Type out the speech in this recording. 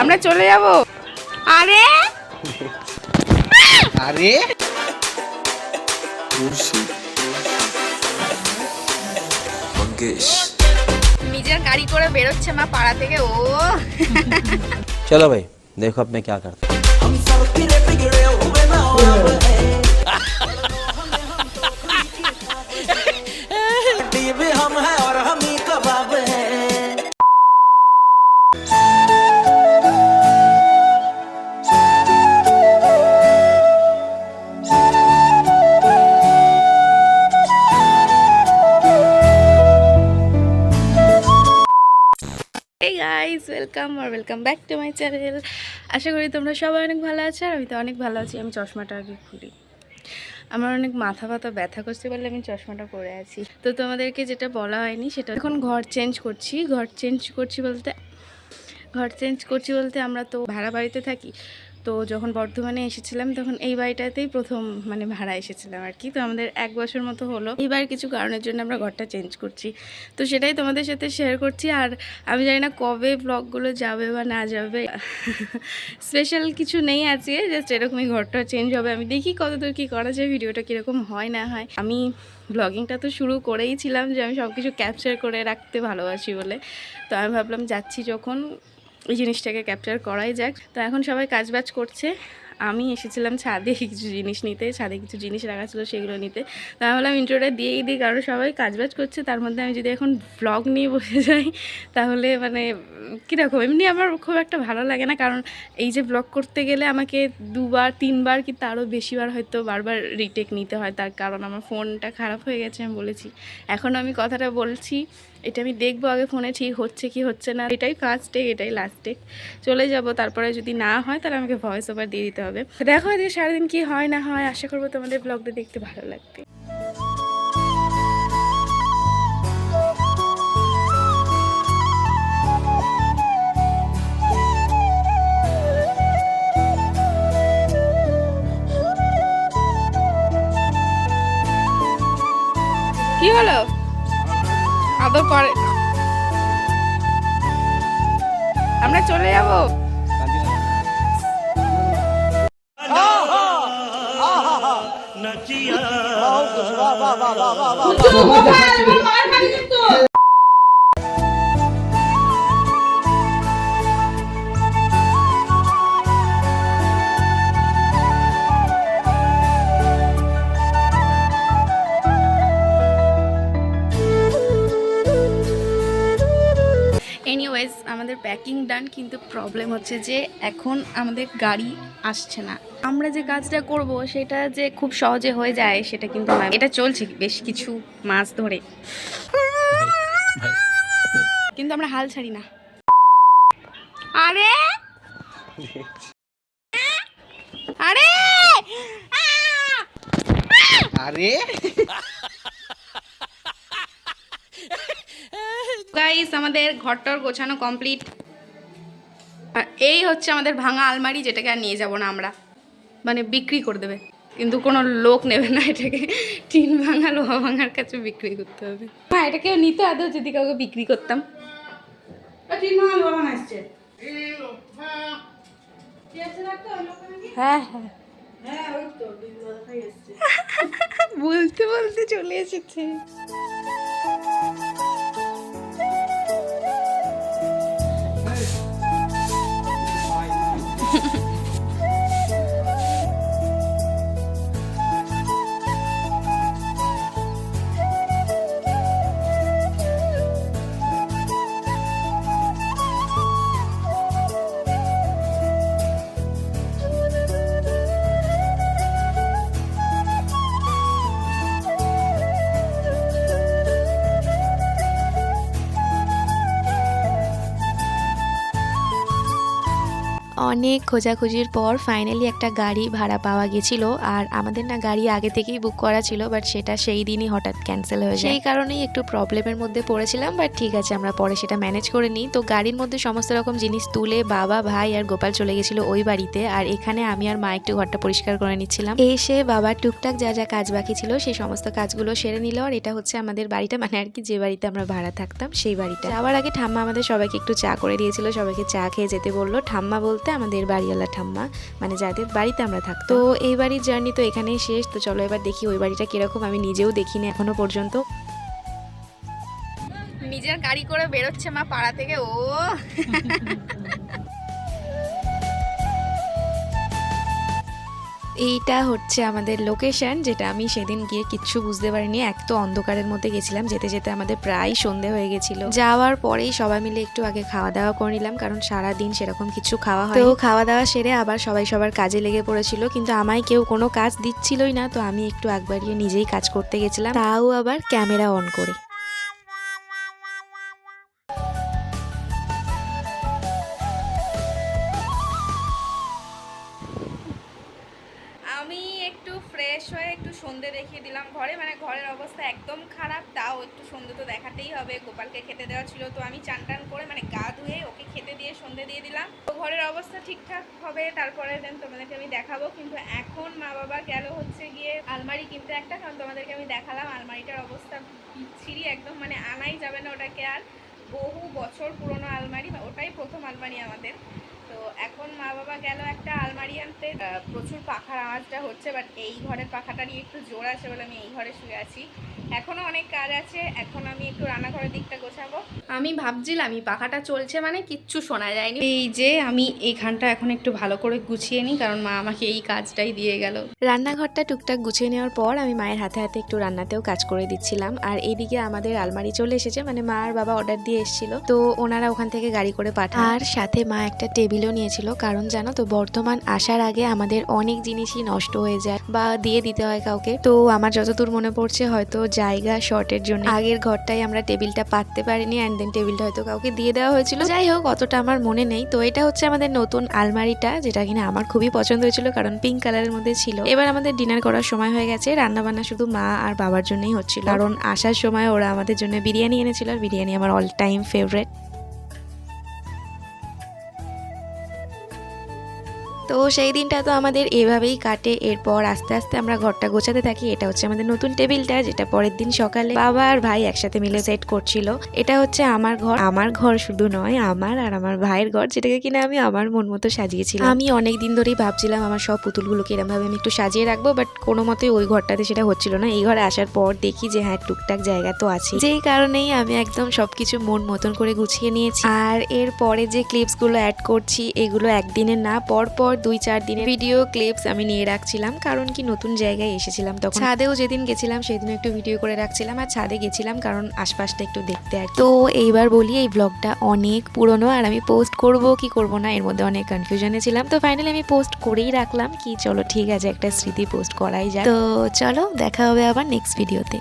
আমরা চলে যাব আরে আরে নিজের গাড়ি করে বেরোচ্ছে মা পাড়া থেকে ও चलो भाई देखो अब मैं क्या करता welcome R welcome back to my channel আশা করি তোমরা সবাই অনেক ভালো আছো আর আমি তো অনেক ভালো আছি, আমি চশমাটা আগে খুলি। আমার অনেক মাথা ফাথা ব্যথা করছে বলে আমি চশমাটা পরে আছি। তো তোমাদেরকে যেটা বলা হয়নি সেটা এখন ঘর চেঞ্জ করছি। ঘর চেঞ্জ করছি বলতে, ঘর চেঞ্জ করছি বলতে আমরা তো ভাড়া বাড়িতে থাকি। তো যখন বর্ধমানে এসেছিলাম, তখন এই বাড়িটাতেই প্রথম মানে ভাড়া এসেছিলাম আর কি। তো আমাদের এক বছর মতো হলো। এইবার কিছু কারণের জন্য আমরা ঘরটা চেঞ্জ করছি। তো সেটাই তোমাদের সাথে শেয়ার করছি। আর আমি জানি না কবে ব্লগগুলো যাবে বা না যাবে। স্পেশাল কিছু নেই আজকে জাস্ট এরকমই ঘরটা চেঞ্জ হবে। আমি দেখি কতদূর কী করা যায়, ভিডিওটা কীরকম হয়, না হয়। আমি ব্লগিংটা তো শুরু করেই ছিলাম যে আমি সব কিছু ক্যাপচার করে রাখতে ভালোবাসি বলে। তো আমি ভাবলাম যাচ্ছি যখন। এই জিনিসটাকে ক্যাপচার করাই যাক। তো এখন সবাই কাজবাজ করছে। আমি এসেছিলাম ছাদে কিছু জিনিস নিতে, ছাদে কিছু জিনিস রাখা ছিল সেগুলো নিতে। তো আমি ইন্ট্রোটা দিয়েই দিই, কারণ সবাই কাজবাজ করছে, তার মধ্যে আমি যদি এখন ব্লগ নিয়ে বসে যাই, তাহলে মানে কীরকম? এমনি আমার খুব একটা ভালো লাগে না, কারণ এই যে ব্লগ করতে গেলে আমাকে দুবার, তিনবার কি তারও বেশিবার হয়তো বারবার রিটেক নিতে হয়, তার কারণ আমার ফোনটা খারাপ হয়ে গেছে, আমি বলেছি। এখন আমি কথাটা বলছি, এটা আমি দেখব আগে ফোনে, ঠিক হচ্ছে কি হচ্ছে না, এটাই ফার্স্ট টেক এটাই লাস্ট টেক চলে যাব, তারপরে যদি না হয়, তাহলে আমাকে ভয়েস ওভার দিয়ে দিতে হবে। দেখো এদিকে সারাদিন কি হয় না হয়, আশা করব তোমাদের ব্লগটা দেখতে ভালো লাগবে। কি হলো? আদর করে আমরা চলে যাব? এনিওয়েজ প্যাকিং ডান কিন্তু প্রবলেম হচ্ছে যে এখন আমাদের গাড়ি আসছে না। আমরা যে কাজটা করব সেটা যে খুব সহজে হয়ে যায় সেটা কিন্তু না। এটা চলছে বেশ কিছু মাস ধরে। কিন্তু আমরা হাল ছাড়ি না। আরে! আরে! আরে! গাইস আমাদের ঘরটর গোছানো কমপ্লিট এই হচ্ছে আমাদের ভাঙা আলমারি যেটাকে আর নিয়ে যাব না আমরা। মানে বিক্রি করে দেবে। কিন্তু কোনো লোক নেবে না এটাকে। টিন ভাঙা লোহা ভাঙার কাছে বিক্রি করতে হবে। হ্যাঁ এটা কেউ নিতে আদৌ যদি কাউকে বিক্রি করতাম? হ্যাঁ হ্যাঁ। বলতে বলতে চলে এসেছে। অনেক খোঁজাখুঁজির পর ফাইনালি একটা গাড়ি ভাড়া পাওয়া গেছিল। আর আমাদের না গাড়ি আগে থেকেই বুক করা ছিল বাট সেটা সেই দিনই হঠাৎ ক্যান্সেল হয়ে যায়। সেই কারণেই একটু প্রবলেমের মধ্যে পড়েছিলাম বাট ঠিক আছে আমরা পরে সেটা ম্যানেজ করে নিই। তো গাড়ির মধ্যে সমস্ত রকম জিনিস তুলে বাবা ভাই আর গোপাল চলে গেছিল ওই বাড়িতে আর এখানে আমি আর মা একটু ঘরটা পরিষ্কার করে নিচ্ছিলাম। এসে বাবার টুকটাক যা যা কাজ বাকি ছিল সেই সমস্ত কাজগুলো সেরে নিল আর এটা হচ্ছে আমাদের বাড়িটা মানে আর কি যে বাড়িতে আমরা ভাড়া থাকতাম সেই বাড়িটা। যাওয়ার আগে ঠাম্মা আমাদের সবাইকে একটু চা করে দিয়েছিল সবাইকে চা খেয়ে যেতে বলল। ঠাম্মা বলতে আমাদের বাড়িওয়ালা ঠাম্মা মানে যাদের বাড়িতে আমরা থাকি তো এই বাড়ির জার্নি তো এখানেই শেষ। তো চলো এবার দেখি ওই বাড়িটা কীরকম আমি নিজেও দেখিনি এখনও পর্যন্ত। নিজের গাড়ি করে বেরোচ্ছে মা পাড়া থেকে ও। এইটা হচ্ছে আমাদের লোকেশন যেটা আমি সেদিন গিয়ে কিচ্ছু বুঝতে পারিনি। এক তো অন্ধকারের মধ্যে গেছিলাম যেতে যেতে আমাদের প্রায় সন্ধে হয়ে গেছিল। যাওয়ার পরেই সবাই মিলে একটু আগে খাওয়া দাওয়া করে নিলাম কারণ সারা দিন সেরকম কিছু খাওয়া হয় তো খাওয়া দাওয়া সেরে আবার সবাই সবার কাজে লেগে পড়েছিল কিন্তু আমায় কেউ কোনো কাজ দিচ্ছিলই না তো আমি একটু আগ বাড়িয়ে নিজেই কাজ করতে গেছিলাম। তাও আবার ক্যামেরা অন করে। সন্ধে দেখিয়ে দিলাম ঘরে। মানে ঘরের অবস্থা একদম খারাপ। তাও একটু সন্ধে তো দেখাতেই হবে। গোপালকে খেতে দেওয়া ছিল। তো আমি চান টান করে মানে গা ধুয়ে ওকে খেতে দিয়ে সন্ধে দিয়ে দিলাম। তো ঘরের অবস্থা ঠিকঠাক হবে। তারপরে দেন তোমাদেরকে আমি দেখাবো। কিন্তু এখন মা বাবা গেল হচ্ছে গিয়ে আলমারি কিনতে একটা। কারণ তোমাদেরকে আমি দেখালাম আলমারিটার অবস্থা বিচ্ছিরি একদম। মানে আনাই যাবে না ওটাকে আর। বহু বছর পুরনো আলমারি। ওটাই প্রথম আলমারি আমাদের। তো এখন মা বাবা গেল একটা আলমারি আনতে। প্রচুর পাখার আওয়াজটা হচ্ছে বাট এই ঘরের পাখাটা নিয়ে একটু জোর আছে বলে আমি এই ঘরে শুয়ে আছি। এখনও অনেক কাজ আছে এখন আমি একটু রান্নাঘরের দিকটা গোছাবো। আমি ভাবছিলাম এই পাখাটা চলছে মানে কিচ্ছু শোনা যায়নি। এই যে আমি এইখানটা এখন একটু ভালো করে গুছিয়ে নিই কারণ মা আমাকে এই কাজটাই দিয়ে গেল। রান্নাঘরটা টুকটাক গুছিয়ে নেওয়ার পর আমি মায়ের হাতে হাতে একটু রান্নাতেও কাজ করে দিচ্ছিলাম। আর এইদিকে আমাদের আলমারি চলে এসেছে মানে মা আর বাবা অর্ডার দিয়ে এসেছিল। তো ওনারা ওখান থেকে গাড়ি করে পাঠায় আর সাথে মা একটা টেবিলও নিয়েছিল। কারণ জানো তো, বর্তমান আসার আগে আমাদের অনেক জিনিসই নষ্ট হয়ে যায় বা দিয়ে দিতে হয় কাউকে। তো আমার যতদূর মনে পড়ছে হয়তো জায়গা শর্টের জন্য। আগের ঘরটাই আমরা টেবিলটা পাততে পারিনি অ্যান্ড দেন টেবিলটা হয়তো কাউকে দিয়ে দেওয়া হয়েছিল। যাই হোক, অতটা আমার মনে নেই। তো এটা হচ্ছে আমাদের নতুন আলমারিটা, যেটা কিনা আমার খুবই পছন্দ হয়েছিল কারণ পিঙ্ক কালারের মধ্যে ছিল। এবার আমাদের ডিনার করার সময় হয়ে গেছে। রান্না বান্না শুধু মা আর বাবার জন্যই হচ্ছিল। কারণ আসার সময় ওরা আমাদের জন্য বিরিয়ানি এনেছিল। আর বিরিয়ানি আমার অল টাইম ফেভারেট তো সেই দিনটা তো আমাদের এভাবেই কাটে। এরপর আস্তে আস্তে আমরা ঘরটা গোছাতে থাকি। এটা হচ্ছে আমাদের নতুন টেবিলটা, যেটা পরের দিন সকালে বাবা আর ভাই একসাথে মিলে সেট করছিল। এটা হচ্ছে আমার ঘর। আমার ঘর শুধু নয়, আমার আর আমার ভাইয়ের ঘর, যেটাকে কিনা আমি আমার মন মতো সাজিয়েছিলাম। আমি অনেক দিন ধরেই ভাবছিলাম, আমার সব পুতুলগুলোকে এরকম ভাবে আমি একটু সাজিয়ে রাখব বাট কোনো মতেই ওই ঘরটাতে সেটা হচ্ছিল না। এই ঘরে আসার পর দেখি যে হ্যাঁ টুকটাক জায়গা তো আছে। যেই কারণেই আমি একদম সবকিছু মন মতন করে গুছিয়ে নিয়েছি। আর এর পরে যে ক্লিপসগুলো অ্যাড করছি, এগুলো একদিনের না পর পর দুই চার দিনের ভিডিও ক্লিপস আমি নিয়ে রাখছিলাম, কারণ কি নতুন জায়গায় এসেছিলাম তখন। ছাদেও যেদিন গেছিলাম সেদিন একটু ভিডিও করে রাখছিলাম, আর ছাদে গেছিলাম কারণ আশপাশটা একটু দেখতে আর তো এইবার বলি, এই ব্লগটা অনেক পুরনো, আর আমি পোস্ট করব কি করব না, এর মধ্যে অনেক কনফিউশনে ছিলাম। তো ফাইনালি আমি পোস্ট করেই রাখলাম, কি চলো ঠিক আছে, একটা স্মৃতি পোস্ট করাই যায় তো চলো, দেখা হবে আবার নেক্সট ভিডিওতে